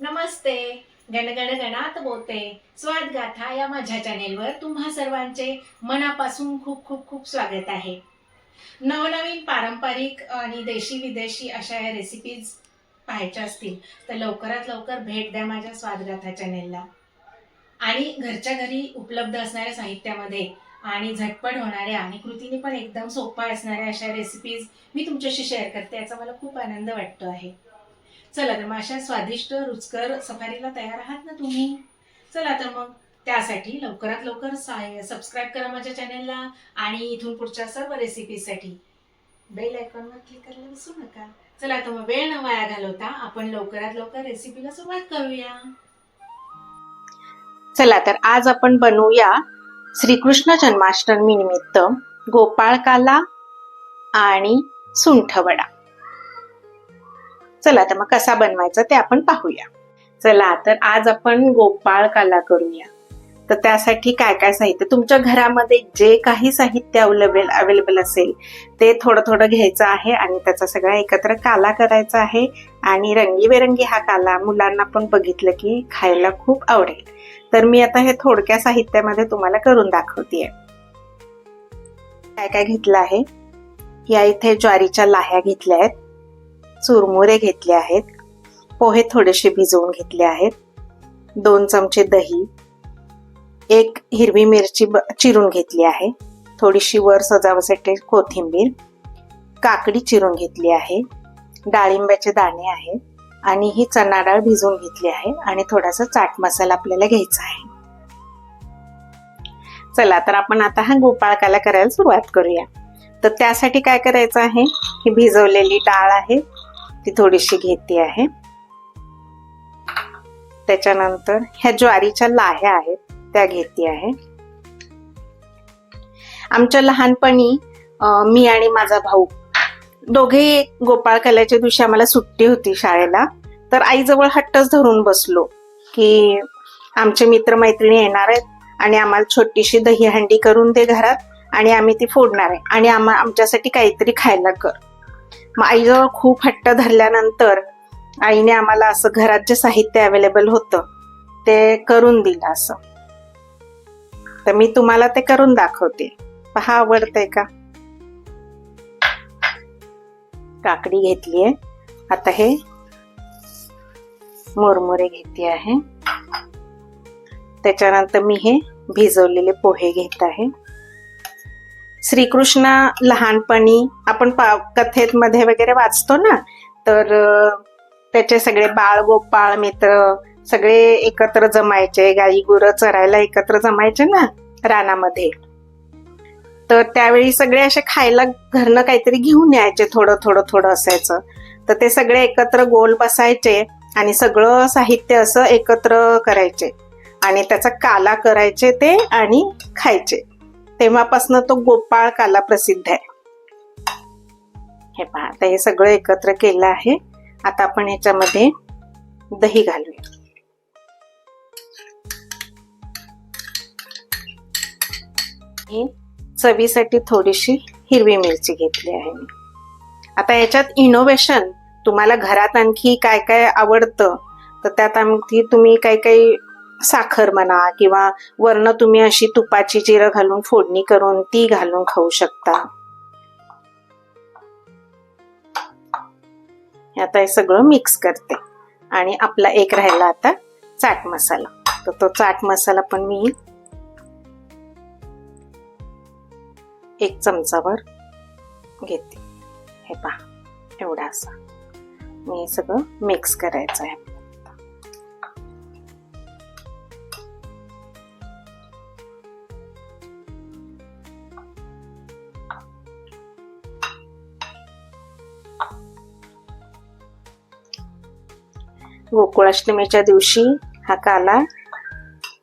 नमस्ते. गणगण गणात बोते. स्वाद गाथा या माझ्या चॅनेलवर तुम्हा सर्वांचे मनापासून खूप खूप खूप स्वागत आहे. नवनवीन पारंपरिक आणि देशी विदेशी अशा या रेसिपीज पाहायच्या असतील तर लवकरात लवकर भेट द्या माझ्या स्वादगाथा चॅनेलला आणि घरच्या घरी उपलब्ध असणाऱ्या साहित्यामध्ये आणि झटपट होणाऱ्या आणि कृतीने पण एकदम सोप्या असणाऱ्या अशा रेसिपीज मी तुमच्याशी शेअर करते याचा मला खूप आनंद वाटतो आहे. चला तर मग अशा स्वादिष्ट रुचकर सफारीला तयार आहात ना तुम्ही? चला तर मग त्यासाठी लवकरात लवकर सबस्क्राईब करा माझ्या चॅनेलला आणि इथून पुढच्या सर्व रेसिपीसाठी बेल आयकॉनवर क्लिक करायला विसरू नका. चला तर मग वेळ न वाया घालवता आपण लवकरात लवकर रेसिपीला सुरुवात करूया. चला तर आज आपण बनवूया श्रीकृष्ण जन्माष्टमी निमित्त गोपाळकाला आणि सुंठवडा. चला तर मग कसा बनवायचा ते आपण पाहूया. चला तर आज आपण गोपाळ काला करूया. तर त्यासाठी काय काय साहित्य? तुमच्या घरामध्ये जे काही साहित्य अवेलेबल अवेलेबल असेल ते थोडं थोडं घ्यायचं आहे आणि त्याचा सगळा एकत्र काला करायचा आहे आणि रंगीबेरंगी हा काला मुलांना पण बघितलं की खायला खूप आवडेल. तर मी आता हे थोडक्या साहित्यामध्ये तुम्हाला करून दाखवतेय. काय काय घेतलं आहे? या इथे ज्वारीच्या लाह्या घेतल्या आहेत. चुरमुरे घेतले आहेत. पोहे थोडेसे भिजवून घेतले आहेत. दोन चमचे दही. एक हिरवी मिरची ब- चिरून घेतली आहे. थोडीशी वर सजावसाठी कोथिंबीर. काकडी चिरून घेतली आहे. डाळिंब्याचे दाणे आहेत. आणि ही चणा डाळ भिजवून घेतली आहे. आणि थोडासा चाट मसाला आपल्याला घ्यायचा आहे. चला तर आपण आता हा गोपाळकाला करायला सुरुवात करूया. तर त्यासाठी काय करायचं आहे? ही भिजवलेली डाळ आहे. ती थोडीशी घेते आहे. त्याच्यानंतर ह्या ज्वारीच्या लाह्या आहेत त्या घेते आहे. आमच्या लहानपणी मी आणि माझा भाऊ दोघे गोपाळ कल्याच्या दिवशी आम्हाला सुट्टी होती शाळेला. तर आईजवळ हट्टच धरून बसलो की आमचे मित्रमैत्रिणी येणार आहेत आणि आम्हाला छोटीशी दहीहंडी करून दे घरात आणि आम्ही ती फोडणार आहे. आणि आम्हा आमच्यासाठी काहीतरी खायला कर. मग आईजवळ खूप हट्ट धरल्यानंतर आईने आम्हाला असं घरात जे साहित्य अवेलेबल होतं. ते करून दिलं असं. तर मी तुम्हाला ते करून दाखवते. पहा आवडतंय का? काकडी घेतली आहे. आता हे मुरमुरे घेते आहे. त्याच्यानंतर मी हे भिजवलेले पोहे घेत आहे. श्रीकृष्ण लहानपणी आपण पा कथेतमध्ये वगैरे वाचतो ना तर त्याचे सगळे बाळ गोपाळ मित्र सगळे एकत्र जमायचे. गाई गुरं चरायला एकत्र जमायचे ना रानामध्ये. तर त्यावेळी सगळे असे खायला घरनं काहीतरी घेऊन यायचे थोडं थोडं थोडं असायचं. तर ते सगळे एकत्र गोल बसायचे आणि सगळं साहित्य असं एकत्र करायचे. आणि त्याचा काला करायचे ते आणि खायचे. तेव्हापासून तो गोपाळ काला प्रसिद्ध आहे. हे पहा आता हे सगळं एकत्र केलं आहे. आता आपण याच्यामध्ये दही घालूया. चवीसाठी थोडीशी हिरवी मिरची घेतली आहे मी. आता याच्यात इनोव्हेशन तुम्हाला घरात आणखी काय काय आवडतं तर त्यात आणखी तुम्ही काही काही साखर म्हणा किंवा वर्ण तुम्ही अशी तुपाची जिरं घालून फोडणी करून ती घालून खाऊ शकता. हे आता हे सगळं मिक्स करते. आणि आपला एक राहिला आता चाट मसाला. तर तो चाट मसाला पण मी एक चमचावर घेते. हे पहा एवढा असा. मी हे सगळं मिक्स करायचं आहे. गोकुळाष्टमीच्या दिवशी हा काला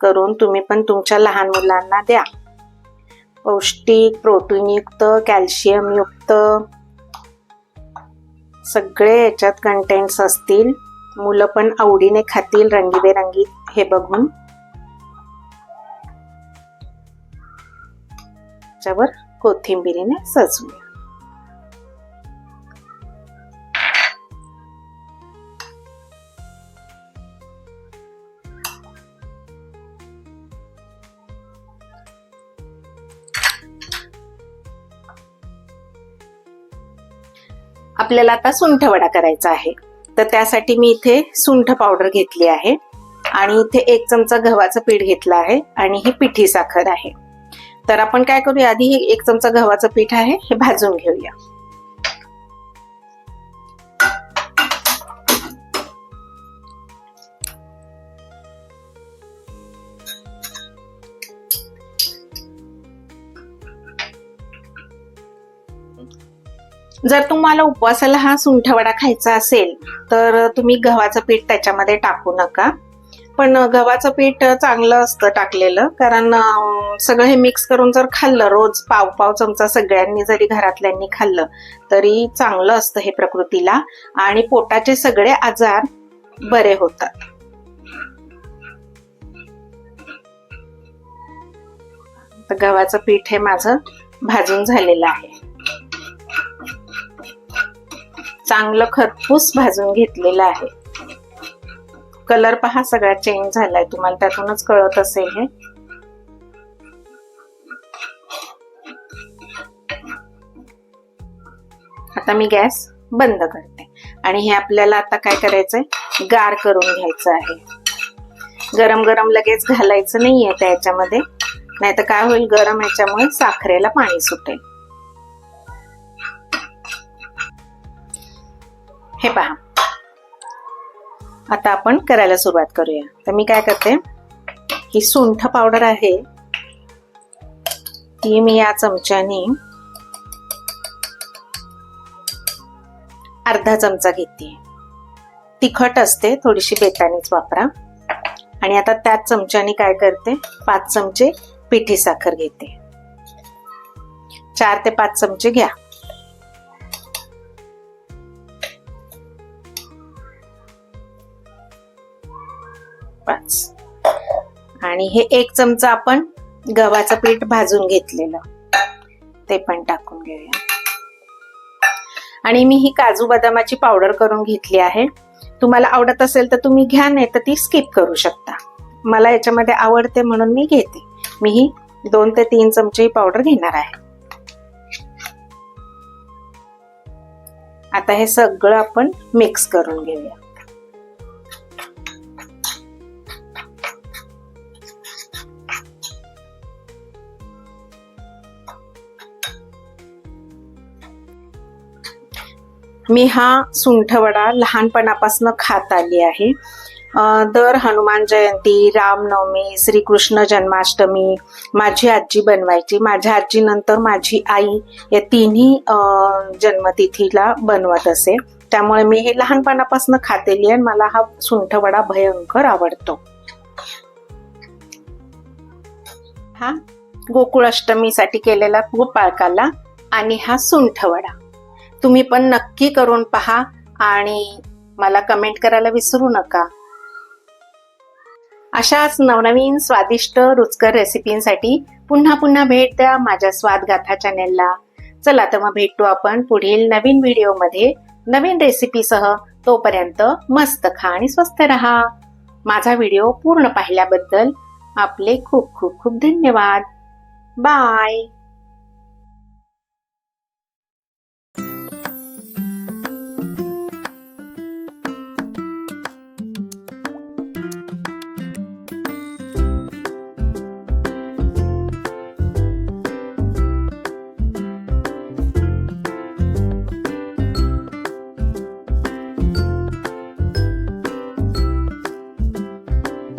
करून तुम्ही पण तुमच्या लहान मुलांना द्या. पौष्टिक प्रोटीनयुक्त कॅल्शियमयुक्त सगळे याच्यात कंटेंट्स असतील. मुलं पण आवडीने खातील रंगीबेरंगी हे बघून. त्याच्यावर कोथिंबिरीने सजवू आपल्याला आता सुंठ वडा करायचा आहे. तर त्यासाठी मी इथे सुंठ पावडर घेतली आहे. आणि इथे एक चमचा गव्हाचं पीठ घेतलं आहे आणि ही पिठी साखर आहे. तर आपण काय करूया? आधी हे एक चमचा गव्हाचं पीठ आहे हे भाजून घेऊया. जर तुम्हाला उपवासाला हा सुंठवडा खायचा असेल तर तुम्ही गव्हाचं पीठ त्याच्यामध्ये टाकू नका. पण गव्हाचं पीठ चांगलं असतं टाकलेलं कारण सगळं हे मिक्स करून जर खाल्लं रोज पाव पाव चमचा सगळ्यांनी जरी घरातल्यांनी खाल्लं तरी चांगलं असतं हे प्रकृतीला. आणि पोटाचे सगळे आजार बरे होतात. तर गव्हाचं पीठ हे माझं भाजून झालेलं आहे. चांगलं खरपूस भाजून घेतलेलं आहे. कलर पहा सगळा चेंज झालाय. तुम्हाला त्यातूनच कळत असेल हे. आता मी गॅस बंद करते. आणि हे आपल्याला आता काय करायचंय? गार करून घ्यायचं आहे. गरम गरम लगेच घालायचं नाहीये त्याच्यामध्ये. नाही तर काय होईल? गरम ह्याच्यामुळे साखरेला पाणी सुटेल. हे पहा. आता आपण करायला सुरुवात करूया. तर मी काय करते ही सुंठ पावडर आहे ती मी या चमच्याने अर्धा चमचा घेते. तिखट असते थोडीशी बेतानीच वापरा. आणि आता त्याच चमच्याने काय करते पाच चमचे पिठी साखर घेते. चार ते पाच चमचे घ्या. पाच. आणि हे एक चमचा आपण गव्हाचं पीठ भाजून घेतलेलं. ते पण टाकून घेऊया. आणि मी ही काजू बदामाची पावडर करून घेतली आहे. तुम्हाला आवडत असेल तर तुम्ही घ्या नाही तर ती स्किप करू शकता. मला याच्यामध्ये आवडते म्हणून मी घेते. मी ही दोन ते तीन चमचे ही पावडर घेणार आहे. आता हे सगळं आपण मिक्स करून घेऊया. मी हा सुंठवडा लहानपणापासून खात आली आहे. दर हनुमान जयंती रामनवमी श्रीकृष्ण जन्माष्टमी माझी आजी बनवायची. माझ्या आजीनंतर माझी आई या तिन्ही जन्मतिथीला बनवत असे. त्यामुळे मी हे लहानपणापासून खातेली आहे मला हा सुंठवडा भयंकर आवडतो. हा गोकुळाष्टमीसाठी केलेला गोपाळकाला आणि हा सुंठवडा. तुम्ही पण नक्की करून पहा आणि मला कमेंट करायला विसरू नका. अशाच नवनवीन स्वादिष्ट रुचकर रेसिपींसाठी पुन्हा पुन्हा भेट द्या माझ्या स्वादगाथा चॅनेलला चला तर मग भेटू आपण पुढील नवीन व्हिडिओमध्ये नवीन रेसिपीसह तोपर्यंत मस्त खा आणि स्वस्त रहा. माझा व्हिडिओ पूर्ण पाहिल्याबद्दल आपले खूप खूप खूप धन्यवाद. बाय